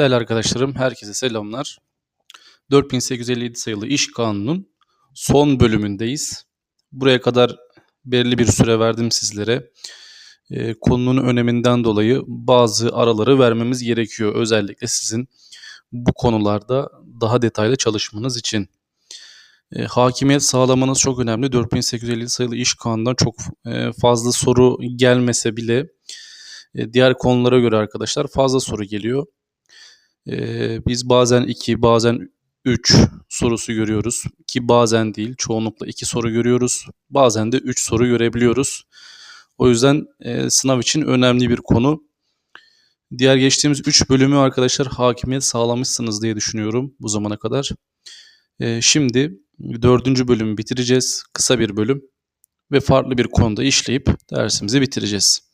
Değerli arkadaşlarım, herkese selamlar. 4857 sayılı İş Kanunu'nun son bölümündeyiz. Buraya kadar belirli bir süre verdim sizlere. Ee, konunun öneminden dolayı bazı araları vermemiz gerekiyor. Özellikle sizin bu konularda daha detaylı çalışmanız için. Ee, hakimiyet sağlamanız çok önemli. 4857 sayılı İş Kanunu'ndan çok e, fazla soru gelmese bile e, diğer konulara göre arkadaşlar fazla soru geliyor. Ee, biz bazen 2, bazen 3 sorusu görüyoruz. Ki bazen değil, çoğunlukla 2 soru görüyoruz. Bazen de 3 soru görebiliyoruz. O yüzden e, sınav için önemli bir konu. Diğer geçtiğimiz 3 bölümü arkadaşlar hakimiyet sağlamışsınız diye düşünüyorum bu zamana kadar. E, şimdi 4. bölümü bitireceğiz. Kısa bir bölüm ve farklı bir konuda işleyip dersimizi bitireceğiz.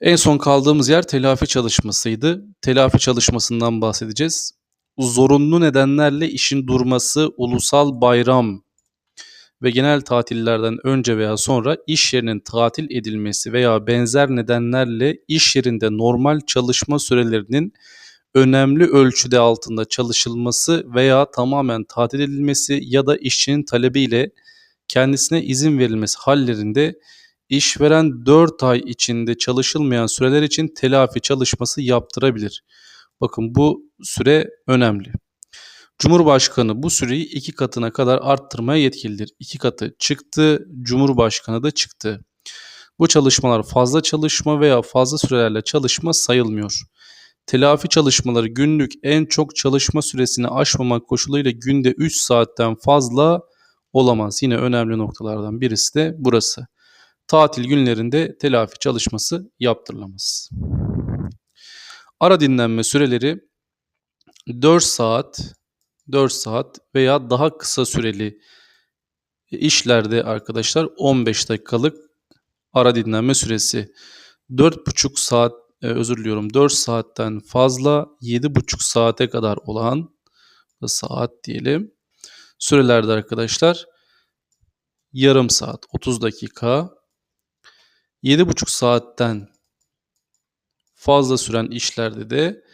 En son kaldığımız yer telafi çalışmasıydı. Telafi çalışmasından bahsedeceğiz. Zorunlu nedenlerle işin durması, ulusal bayram ve genel tatillerden önce veya sonra iş yerinin tatil edilmesi veya benzer nedenlerle iş yerinde normal çalışma sürelerinin önemli ölçüde altında çalışılması veya tamamen tatil edilmesi ya da işçinin talebiyle kendisine izin verilmesi hallerinde işveren 4 ay içinde çalışılmayan süreler için telafi çalışması yaptırabilir. Bakın bu süre önemli. Cumhurbaşkanı bu süreyi iki katına kadar arttırmaya yetkilidir. İki katı çıktı, Cumhurbaşkanı da çıktı. Bu çalışmalar fazla çalışma veya fazla sürelerle çalışma sayılmıyor. Telafi çalışmaları günlük en çok çalışma süresini aşmamak koşuluyla günde 3 saatten fazla olamaz. Yine önemli noktalardan birisi de burası tatil günlerinde telafi çalışması yaptırılamaz. Ara dinlenme süreleri 4 saat 4 saat veya daha kısa süreli işlerde arkadaşlar 15 dakikalık ara dinlenme süresi 4,5 saat e, özür diliyorum 4 saatten fazla 7,5 saate kadar olan saat diyelim sürelerde arkadaşlar yarım saat 30 dakika 7,5 saatten fazla süren işlerde de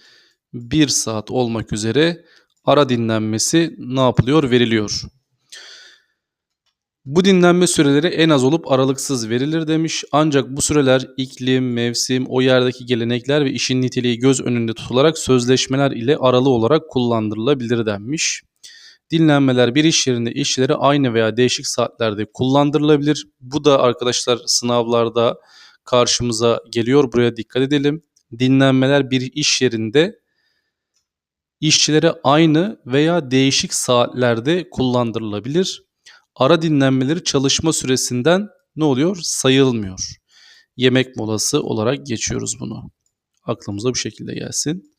1 saat olmak üzere ara dinlenmesi ne yapılıyor? Veriliyor. Bu dinlenme süreleri en az olup aralıksız verilir demiş. Ancak bu süreler iklim, mevsim, o yerdeki gelenekler ve işin niteliği göz önünde tutularak sözleşmeler ile aralı olarak kullandırılabilir denmiş. Dinlenmeler bir iş yerinde işçilere aynı veya değişik saatlerde kullandırılabilir. Bu da arkadaşlar sınavlarda karşımıza geliyor. Buraya dikkat edelim. Dinlenmeler bir iş yerinde işçilere aynı veya değişik saatlerde kullandırılabilir. Ara dinlenmeleri çalışma süresinden ne oluyor? Sayılmıyor. Yemek molası olarak geçiyoruz bunu. Aklımıza bu şekilde gelsin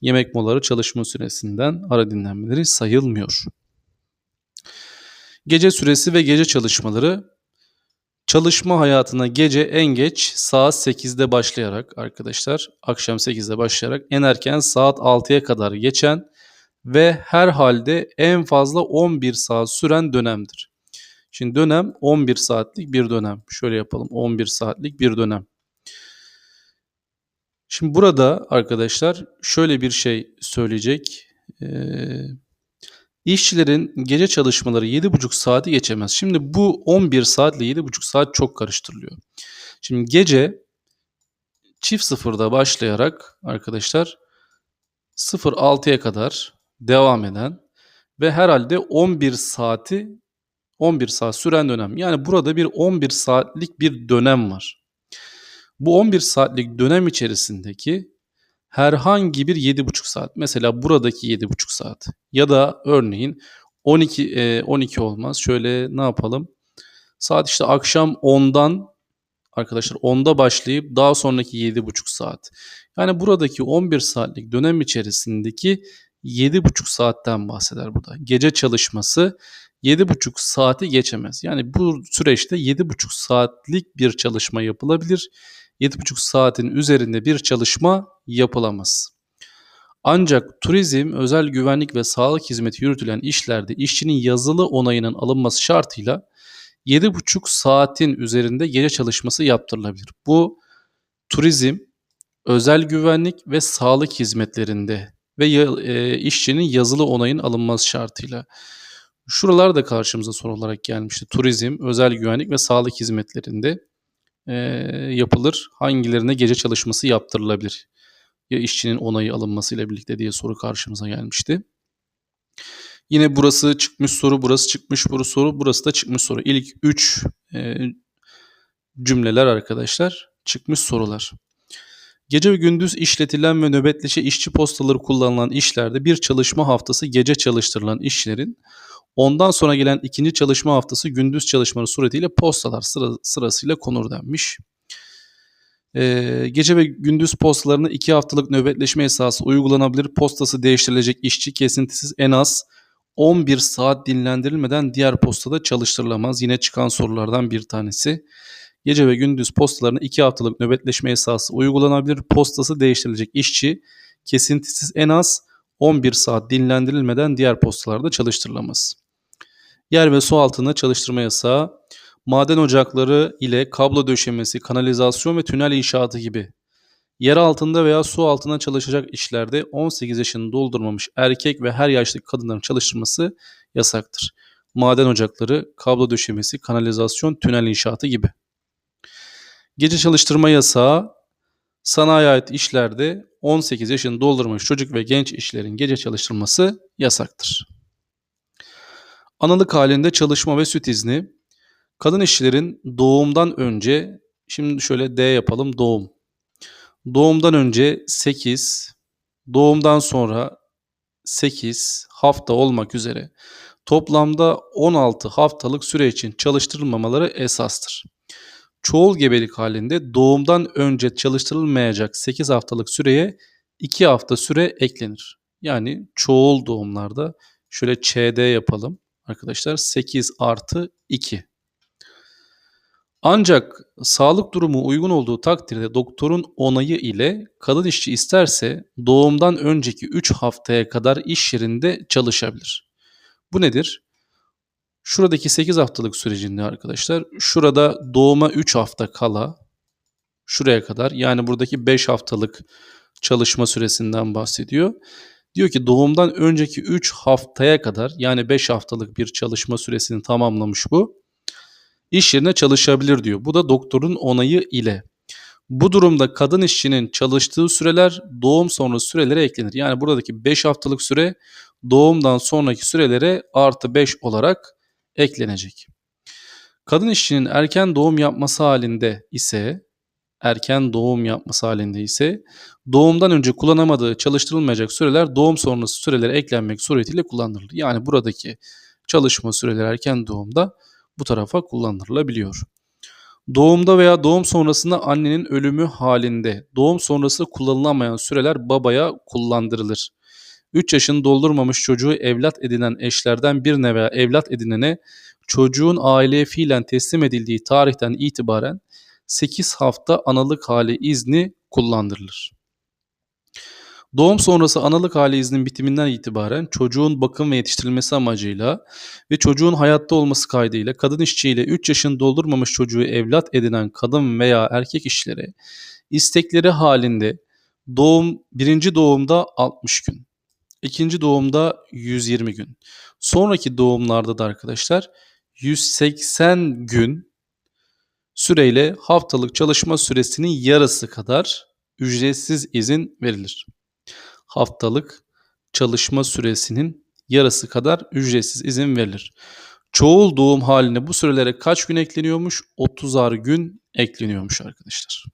yemek molaları çalışma süresinden ara dinlenmeleri sayılmıyor. Gece süresi ve gece çalışmaları çalışma hayatına gece en geç saat 8'de başlayarak arkadaşlar akşam 8'de başlayarak en erken saat 6'ya kadar geçen ve her halde en fazla 11 saat süren dönemdir. Şimdi dönem 11 saatlik bir dönem. Şöyle yapalım 11 saatlik bir dönem. Şimdi burada arkadaşlar şöyle bir şey söyleyecek. Ee, işçilerin gece çalışmaları 7,5 saati geçemez. Şimdi bu 11 saatle 7,5 saat çok karıştırılıyor. Şimdi gece çift sıfırda başlayarak arkadaşlar 06'ya kadar devam eden ve herhalde 11 saati 11 saat süren dönem. Yani burada bir 11 saatlik bir dönem var. Bu 11 saatlik dönem içerisindeki herhangi bir 7,5 saat mesela buradaki 7,5 saat ya da örneğin 12 e, 12 olmaz. Şöyle ne yapalım? Saat işte akşam 10'dan arkadaşlar 10'da başlayıp daha sonraki 7,5 saat. Yani buradaki 11 saatlik dönem içerisindeki 7,5 saatten bahseder burada. Gece çalışması 7,5 saati geçemez. Yani bu süreçte 7,5 saatlik bir çalışma yapılabilir. 7,5 saatin üzerinde bir çalışma yapılamaz. Ancak turizm, özel güvenlik ve sağlık hizmeti yürütülen işlerde işçinin yazılı onayının alınması şartıyla 7,5 saatin üzerinde gece çalışması yaptırılabilir. Bu turizm, özel güvenlik ve sağlık hizmetlerinde ve e, işçinin yazılı onayın alınması şartıyla. Şuralar da karşımıza soru olarak gelmişti. Turizm, özel güvenlik ve sağlık hizmetlerinde e, yapılır. Hangilerine gece çalışması yaptırılabilir? Ya işçinin onayı alınmasıyla birlikte diye soru karşımıza gelmişti. Yine burası çıkmış soru, burası çıkmış soru, soru, burası da çıkmış soru. İlk 3 cümleler arkadaşlar çıkmış sorular. Gece ve gündüz işletilen ve nöbetleşe işçi postaları kullanılan işlerde bir çalışma haftası gece çalıştırılan işçilerin ondan sonra gelen ikinci çalışma haftası gündüz çalışmaları suretiyle postalar sıra, sırasıyla konur denmiş. Ee, gece ve gündüz postalarına iki haftalık nöbetleşme esası uygulanabilir. Postası değiştirilecek işçi kesintisiz en az 11 saat dinlendirilmeden diğer postada çalıştırılamaz. Yine çıkan sorulardan bir tanesi. Gece ve gündüz postalarına 2 haftalık nöbetleşme esası uygulanabilir. Postası değiştirilecek işçi kesintisiz en az 11 saat dinlendirilmeden diğer postalarda çalıştırılamaz. Yer ve su altında çalıştırma yasağı, maden ocakları ile kablo döşemesi, kanalizasyon ve tünel inşaatı gibi yer altında veya su altında çalışacak işlerde 18 yaşını doldurmamış erkek ve her yaşlı kadınların çalıştırması yasaktır. Maden ocakları, kablo döşemesi, kanalizasyon, tünel inşaatı gibi. Gece çalıştırma yasağı sanayi ait işlerde 18 yaşını doldurmuş çocuk ve genç işlerin gece çalıştırması yasaktır. Analık halinde çalışma ve süt izni kadın işçilerin doğumdan önce şimdi şöyle D yapalım doğum. Doğumdan önce 8, doğumdan sonra 8 hafta olmak üzere toplamda 16 haftalık süre için çalıştırılmamaları esastır. Çoğul gebelik halinde doğumdan önce çalıştırılmayacak 8 haftalık süreye 2 hafta süre eklenir. Yani çoğul doğumlarda şöyle ÇD yapalım arkadaşlar 8 artı 2. Ancak sağlık durumu uygun olduğu takdirde doktorun onayı ile kadın işçi isterse doğumdan önceki 3 haftaya kadar iş yerinde çalışabilir. Bu nedir? Şuradaki 8 haftalık sürecinde arkadaşlar şurada doğuma 3 hafta kala şuraya kadar yani buradaki 5 haftalık çalışma süresinden bahsediyor. Diyor ki doğumdan önceki 3 haftaya kadar yani 5 haftalık bir çalışma süresini tamamlamış bu. İş yerine çalışabilir diyor. Bu da doktorun onayı ile. Bu durumda kadın işçinin çalıştığı süreler doğum sonrası sürelere eklenir. Yani buradaki 5 haftalık süre doğumdan sonraki sürelere artı 5 olarak eklenecek. Kadın işçinin erken doğum yapması halinde ise erken doğum yapması halinde ise doğumdan önce kullanamadığı çalıştırılmayacak süreler doğum sonrası sürelere eklenmek suretiyle kullanılır. Yani buradaki çalışma süreleri erken doğumda bu tarafa kullanılabiliyor. Doğumda veya doğum sonrasında annenin ölümü halinde doğum sonrası kullanılamayan süreler babaya kullandırılır. 3 yaşını doldurmamış çocuğu evlat edinen eşlerden birine veya evlat edinene çocuğun aileye fiilen teslim edildiği tarihten itibaren 8 hafta analık hali izni kullandırılır. Doğum sonrası analık hali izninin bitiminden itibaren çocuğun bakım ve yetiştirilmesi amacıyla ve çocuğun hayatta olması kaydıyla kadın işçiyle 3 yaşını doldurmamış çocuğu evlat edinen kadın veya erkek işçilere istekleri halinde doğum birinci doğumda 60 gün, ikinci doğumda 120 gün, sonraki doğumlarda da arkadaşlar 180 gün süreyle haftalık çalışma süresinin yarısı kadar ücretsiz izin verilir haftalık çalışma süresinin yarısı kadar ücretsiz izin verilir. Çoğul doğum haline bu sürelere kaç gün ekleniyormuş? 30'ar gün ekleniyormuş arkadaşlar.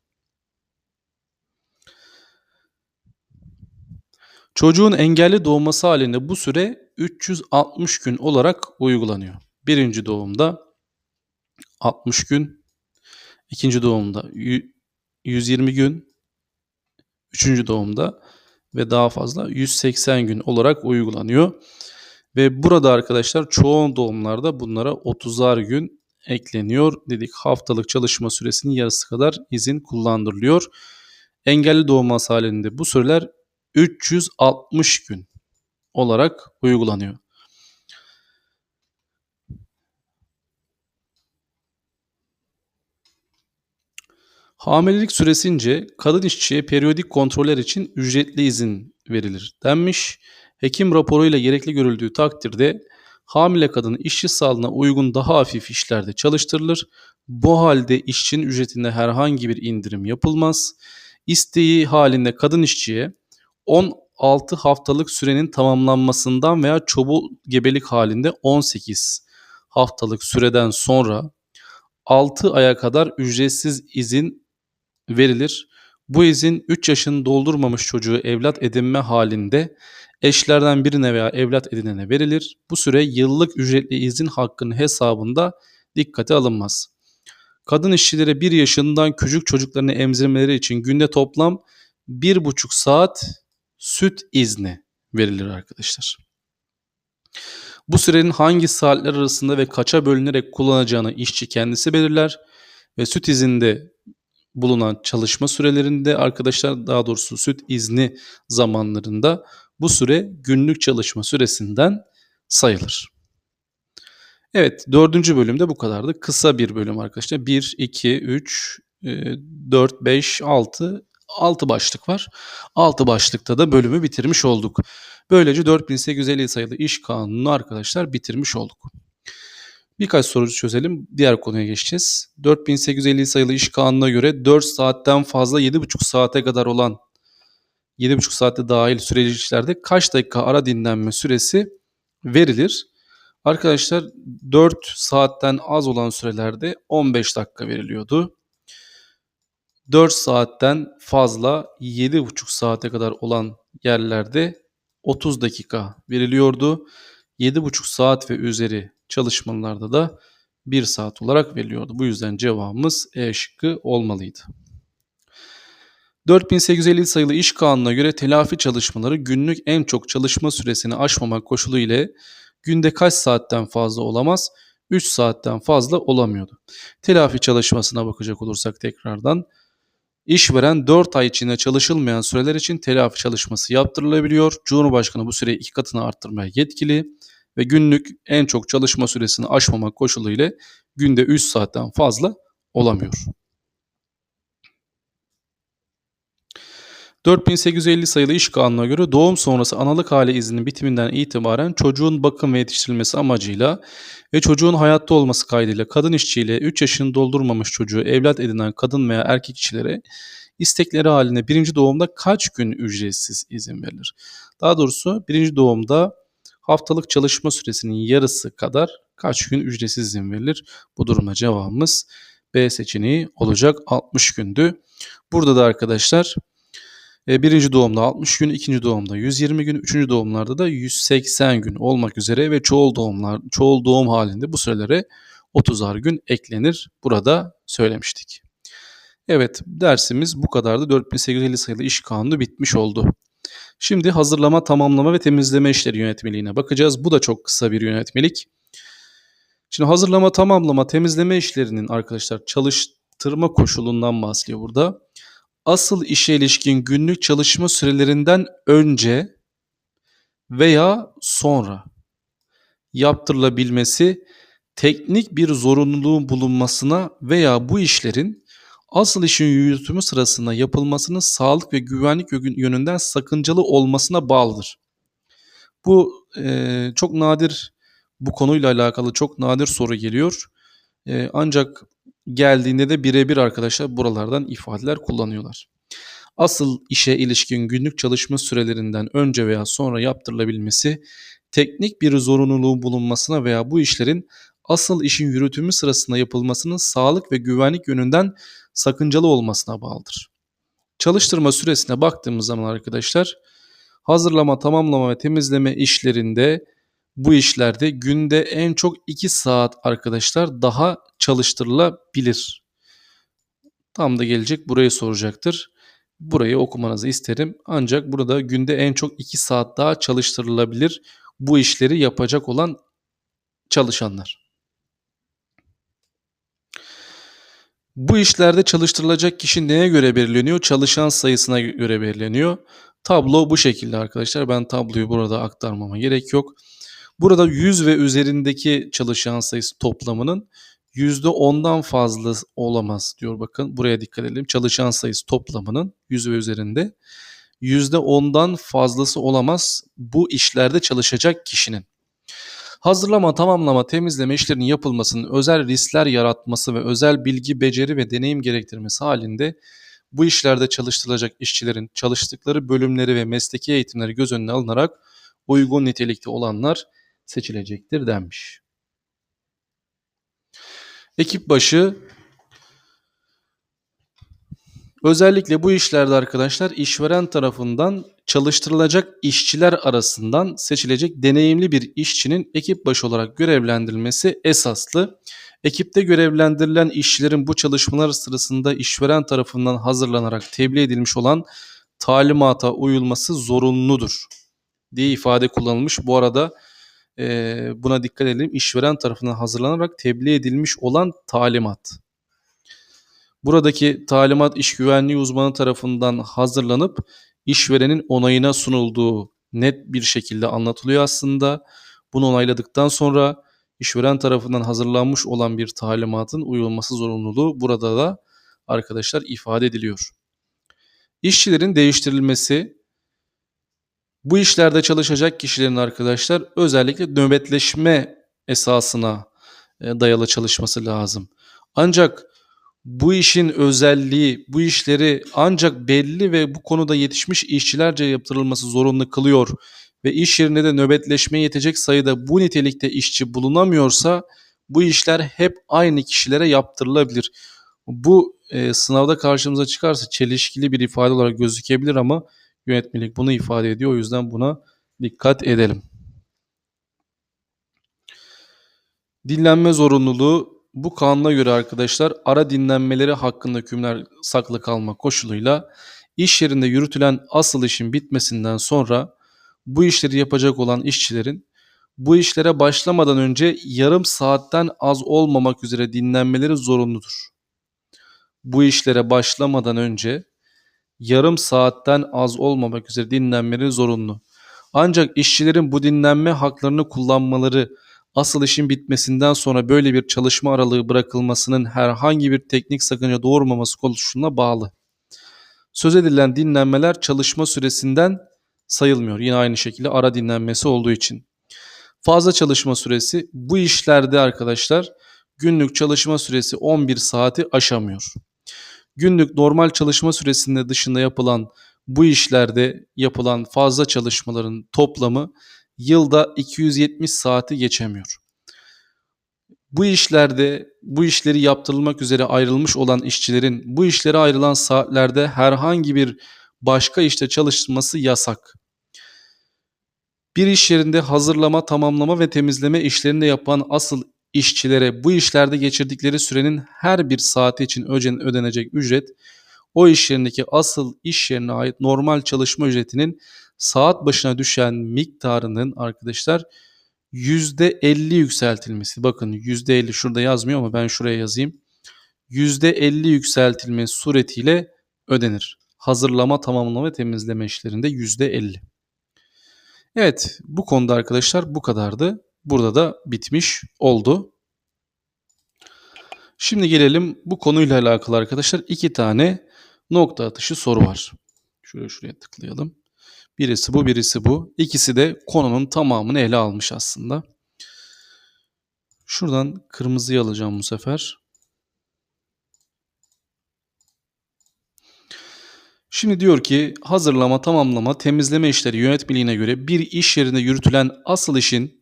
Çocuğun engelli doğması halinde bu süre 360 gün olarak uygulanıyor. Birinci doğumda 60 gün, ikinci doğumda 120 gün, üçüncü doğumda ve daha fazla 180 gün olarak uygulanıyor. Ve burada arkadaşlar çoğu doğumlarda bunlara 30'ar gün ekleniyor. Dedik haftalık çalışma süresinin yarısı kadar izin kullandırılıyor. Engelli doğum halinde bu süreler 360 gün olarak uygulanıyor. Hamilelik süresince kadın işçiye periyodik kontroller için ücretli izin verilir denmiş. Hekim raporuyla gerekli görüldüğü takdirde hamile kadın işçi sağlığına uygun daha hafif işlerde çalıştırılır. Bu halde işçinin ücretinde herhangi bir indirim yapılmaz. İsteği halinde kadın işçiye 16 haftalık sürenin tamamlanmasından veya çobu gebelik halinde 18 haftalık süreden sonra 6 aya kadar ücretsiz izin verilir. Bu izin 3 yaşını doldurmamış çocuğu evlat edinme halinde eşlerden birine veya evlat edinene verilir. Bu süre yıllık ücretli izin hakkının hesabında dikkate alınmaz. Kadın işçilere 1 yaşından küçük çocuklarını emzirmeleri için günde toplam 1,5 saat süt izni verilir arkadaşlar. Bu sürenin hangi saatler arasında ve kaça bölünerek kullanacağını işçi kendisi belirler ve süt izinde bulunan çalışma sürelerinde arkadaşlar daha doğrusu süt izni zamanlarında bu süre günlük çalışma süresinden sayılır. Evet dördüncü bölümde bu kadardı. Kısa bir bölüm arkadaşlar. 1, 2, 3, 4, 5, 6, 6 başlık var. 6 başlıkta da bölümü bitirmiş olduk. Böylece 4850 sayılı iş kanunu arkadaşlar bitirmiş olduk. Birkaç soru çözelim. Diğer konuya geçeceğiz. 4850 sayılı iş kanununa göre 4 saatten fazla 7,5 saate kadar olan 7,5 saatte dahil süreli işlerde kaç dakika ara dinlenme süresi verilir? Arkadaşlar 4 saatten az olan sürelerde 15 dakika veriliyordu. 4 saatten fazla 7,5 saate kadar olan yerlerde 30 dakika veriliyordu. 7,5 saat ve üzeri çalışmalarda da 1 saat olarak veriliyordu. Bu yüzden cevabımız E şıkkı olmalıydı. 4850 sayılı iş kanununa göre telafi çalışmaları günlük en çok çalışma süresini aşmamak koşulu ile günde kaç saatten fazla olamaz? 3 saatten fazla olamıyordu. Telafi çalışmasına bakacak olursak tekrardan İşveren 4 ay içinde çalışılmayan süreler için telafi çalışması yaptırılabiliyor. Cumhurbaşkanı bu süreyi iki katına arttırmaya yetkili ve günlük en çok çalışma süresini aşmamak koşulu ile günde 3 saatten fazla olamıyor. 4850 sayılı iş kanununa göre doğum sonrası analık hali izninin bitiminden itibaren çocuğun bakım ve yetiştirilmesi amacıyla ve çocuğun hayatta olması kaydıyla kadın işçiyle 3 yaşını doldurmamış çocuğu evlat edinen kadın veya erkek işçilere istekleri halinde birinci doğumda kaç gün ücretsiz izin verilir? Daha doğrusu birinci doğumda haftalık çalışma süresinin yarısı kadar kaç gün ücretsiz izin verilir? Bu durumda cevabımız B seçeneği olacak 60 gündü. Burada da arkadaşlar e, birinci doğumda 60 gün, ikinci doğumda 120 gün, üçüncü doğumlarda da 180 gün olmak üzere ve çoğul doğumlar, çoğul doğum halinde bu sürelere 30'ar gün eklenir. Burada söylemiştik. Evet dersimiz bu kadardı. 4850 sayılı iş kanunu bitmiş oldu. Şimdi hazırlama, tamamlama ve temizleme işleri yönetmeliğine bakacağız. Bu da çok kısa bir yönetmelik. Şimdi hazırlama, tamamlama, temizleme işlerinin arkadaşlar çalıştırma koşulundan bahsediyor burada asıl işe ilişkin günlük çalışma sürelerinden önce veya sonra yaptırılabilmesi teknik bir zorunluluğun bulunmasına veya bu işlerin asıl işin yürütümü sırasında yapılmasının sağlık ve güvenlik yönünden sakıncalı olmasına bağlıdır. Bu e, çok nadir bu konuyla alakalı çok nadir soru geliyor. E, ancak geldiğinde de birebir arkadaşlar buralardan ifadeler kullanıyorlar. Asıl işe ilişkin günlük çalışma sürelerinden önce veya sonra yaptırılabilmesi, teknik bir zorunluluğun bulunmasına veya bu işlerin asıl işin yürütümü sırasında yapılmasının sağlık ve güvenlik yönünden sakıncalı olmasına bağlıdır. Çalıştırma süresine baktığımız zaman arkadaşlar hazırlama, tamamlama ve temizleme işlerinde bu işlerde günde en çok 2 saat arkadaşlar daha çalıştırılabilir. Tam da gelecek burayı soracaktır. Burayı okumanızı isterim. Ancak burada günde en çok 2 saat daha çalıştırılabilir bu işleri yapacak olan çalışanlar. Bu işlerde çalıştırılacak kişi neye göre belirleniyor? Çalışan sayısına göre belirleniyor. Tablo bu şekilde arkadaşlar. Ben tabloyu burada aktarmama gerek yok. Burada 100 ve üzerindeki çalışan sayısı toplamının %10'dan fazla olamaz diyor bakın. Buraya dikkat edelim. Çalışan sayısı toplamının 100 ve üzerinde %10'dan fazlası olamaz bu işlerde çalışacak kişinin. Hazırlama, tamamlama, temizleme işlerinin yapılmasının özel riskler yaratması ve özel bilgi, beceri ve deneyim gerektirmesi halinde bu işlerde çalıştırılacak işçilerin çalıştıkları bölümleri ve mesleki eğitimleri göz önüne alınarak uygun nitelikte olanlar seçilecektir denmiş. Ekip başı özellikle bu işlerde arkadaşlar işveren tarafından çalıştırılacak işçiler arasından seçilecek deneyimli bir işçinin ekip başı olarak görevlendirilmesi esaslı. Ekipte görevlendirilen işçilerin bu çalışmalar sırasında işveren tarafından hazırlanarak tebliğ edilmiş olan talimata uyulması zorunludur diye ifade kullanılmış. Bu arada e, buna dikkat edelim. İşveren tarafından hazırlanarak tebliğ edilmiş olan talimat. Buradaki talimat iş güvenliği uzmanı tarafından hazırlanıp işverenin onayına sunulduğu net bir şekilde anlatılıyor aslında. Bunu onayladıktan sonra işveren tarafından hazırlanmış olan bir talimatın uyulması zorunluluğu burada da arkadaşlar ifade ediliyor. İşçilerin değiştirilmesi bu işlerde çalışacak kişilerin arkadaşlar özellikle nöbetleşme esasına e, dayalı çalışması lazım. Ancak bu işin özelliği, bu işleri ancak belli ve bu konuda yetişmiş işçilerce yaptırılması zorunlu kılıyor ve iş yerinde de nöbetleşmeye yetecek sayıda bu nitelikte işçi bulunamıyorsa bu işler hep aynı kişilere yaptırılabilir. Bu e, sınavda karşımıza çıkarsa çelişkili bir ifade olarak gözükebilir ama yönetmelik bunu ifade ediyor. O yüzden buna dikkat edelim. Dinlenme zorunluluğu bu kanuna göre arkadaşlar ara dinlenmeleri hakkında hükümler saklı kalma koşuluyla iş yerinde yürütülen asıl işin bitmesinden sonra bu işleri yapacak olan işçilerin bu işlere başlamadan önce yarım saatten az olmamak üzere dinlenmeleri zorunludur. Bu işlere başlamadan önce yarım saatten az olmamak üzere dinlenmeleri zorunlu. Ancak işçilerin bu dinlenme haklarını kullanmaları asıl işin bitmesinden sonra böyle bir çalışma aralığı bırakılmasının herhangi bir teknik sakınca doğurmaması konusuna bağlı. Söz edilen dinlenmeler çalışma süresinden sayılmıyor. Yine aynı şekilde ara dinlenmesi olduğu için. Fazla çalışma süresi bu işlerde arkadaşlar günlük çalışma süresi 11 saati aşamıyor. Günlük normal çalışma süresinde dışında yapılan bu işlerde yapılan fazla çalışmaların toplamı yılda 270 saati geçemiyor. Bu işlerde bu işleri yaptırılmak üzere ayrılmış olan işçilerin bu işlere ayrılan saatlerde herhangi bir başka işte çalışması yasak. Bir iş yerinde hazırlama, tamamlama ve temizleme işlerini yapan asıl işçilere bu işlerde geçirdikleri sürenin her bir saati için ödenecek ücret o iş yerindeki asıl iş yerine ait normal çalışma ücretinin saat başına düşen miktarının arkadaşlar %50 yükseltilmesi. Bakın %50 şurada yazmıyor ama ben şuraya yazayım. %50 yükseltilme suretiyle ödenir. Hazırlama, tamamlama ve temizleme işlerinde %50. Evet bu konuda arkadaşlar bu kadardı. Burada da bitmiş oldu. Şimdi gelelim bu konuyla alakalı arkadaşlar iki tane nokta atışı soru var. Şöyle şuraya tıklayalım. Birisi bu, birisi bu. İkisi de konunun tamamını ele almış aslında. Şuradan kırmızıyı alacağım bu sefer. Şimdi diyor ki hazırlama, tamamlama, temizleme işleri yönetmeliğine göre bir iş yerinde yürütülen asıl işin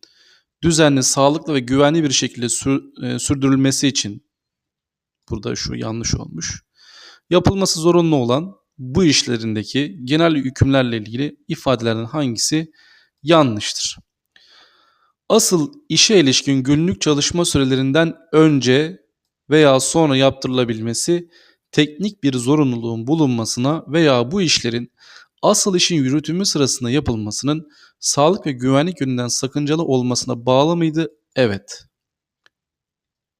düzenli, sağlıklı ve güvenli bir şekilde sür, e, sürdürülmesi için burada şu yanlış olmuş. Yapılması zorunlu olan bu işlerindeki genel hükümlerle ilgili ifadelerden hangisi yanlıştır? Asıl işe ilişkin günlük çalışma sürelerinden önce veya sonra yaptırılabilmesi teknik bir zorunluluğun bulunmasına veya bu işlerin asıl işin yürütümü sırasında yapılmasının sağlık ve güvenlik yönünden sakıncalı olmasına bağlı mıydı? Evet.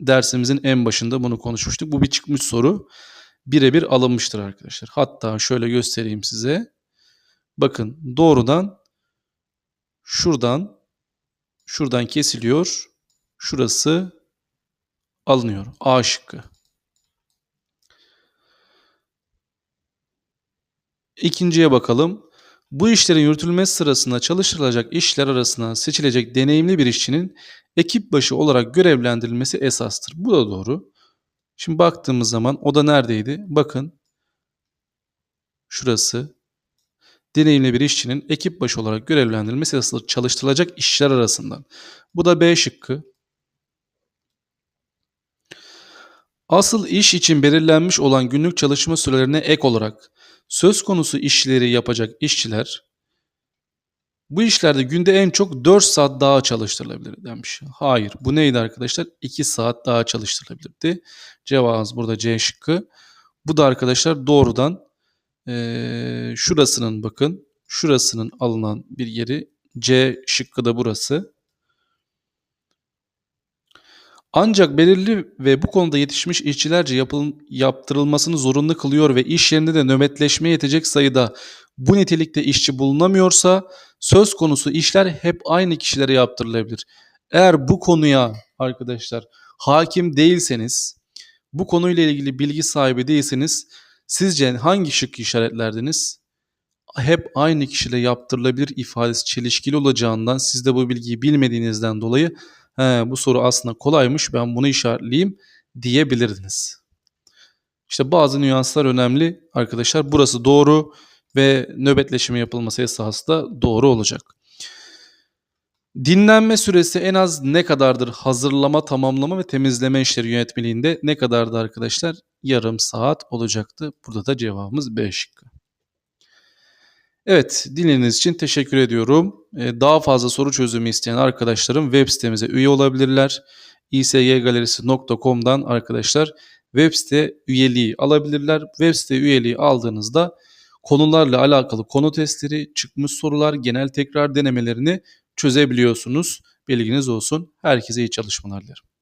Dersimizin en başında bunu konuşmuştuk. Bu bir çıkmış soru birebir alınmıştır arkadaşlar. Hatta şöyle göstereyim size. Bakın doğrudan şuradan şuradan kesiliyor. Şurası alınıyor. A şıkkı. İkinciye bakalım. Bu işlerin yürütülmesi sırasında çalıştırılacak işler arasında seçilecek deneyimli bir işçinin ekip başı olarak görevlendirilmesi esastır. Bu da doğru. Şimdi baktığımız zaman o da neredeydi? Bakın şurası deneyimli bir işçinin ekip başı olarak görevlendirilmesi esastır çalıştırılacak işler arasından. Bu da B şıkkı. Asıl iş için belirlenmiş olan günlük çalışma sürelerine ek olarak söz konusu işleri yapacak işçiler bu işlerde günde en çok 4 saat daha çalıştırılabilir demiş. Hayır. Bu neydi arkadaşlar? 2 saat daha çalıştırılabilirdi. Cevabımız burada C şıkkı. Bu da arkadaşlar doğrudan eee, şurasının bakın şurasının alınan bir yeri C şıkkı da burası. Ancak belirli ve bu konuda yetişmiş işçilerce yapıl- yaptırılmasını zorunlu kılıyor ve iş yerinde de nöbetleşmeye yetecek sayıda bu nitelikte işçi bulunamıyorsa söz konusu işler hep aynı kişilere yaptırılabilir. Eğer bu konuya arkadaşlar hakim değilseniz, bu konuyla ilgili bilgi sahibi değilseniz sizce hangi şıkkı işaretlerdiniz? Hep aynı kişiyle yaptırılabilir ifadesi çelişkili olacağından siz de bu bilgiyi bilmediğinizden dolayı He, bu soru aslında kolaymış ben bunu işaretleyeyim diyebilirdiniz. İşte bazı nüanslar önemli arkadaşlar. Burası doğru ve nöbetleşme yapılması esası da doğru olacak. Dinlenme süresi en az ne kadardır? Hazırlama, tamamlama ve temizleme işleri yönetmeliğinde ne kadardı arkadaşlar? Yarım saat olacaktı. Burada da cevabımız B şıkkı. Evet, dinlediğiniz için teşekkür ediyorum. Ee, Daha fazla soru çözümü isteyen arkadaşlarım web sitemize üye olabilirler. isggalerisi.com'dan arkadaşlar web site üyeliği alabilirler. Web site üyeliği aldığınızda konularla alakalı konu testleri, çıkmış sorular, genel tekrar denemelerini çözebiliyorsunuz. Bilginiz olsun. Herkese iyi çalışmalar dilerim.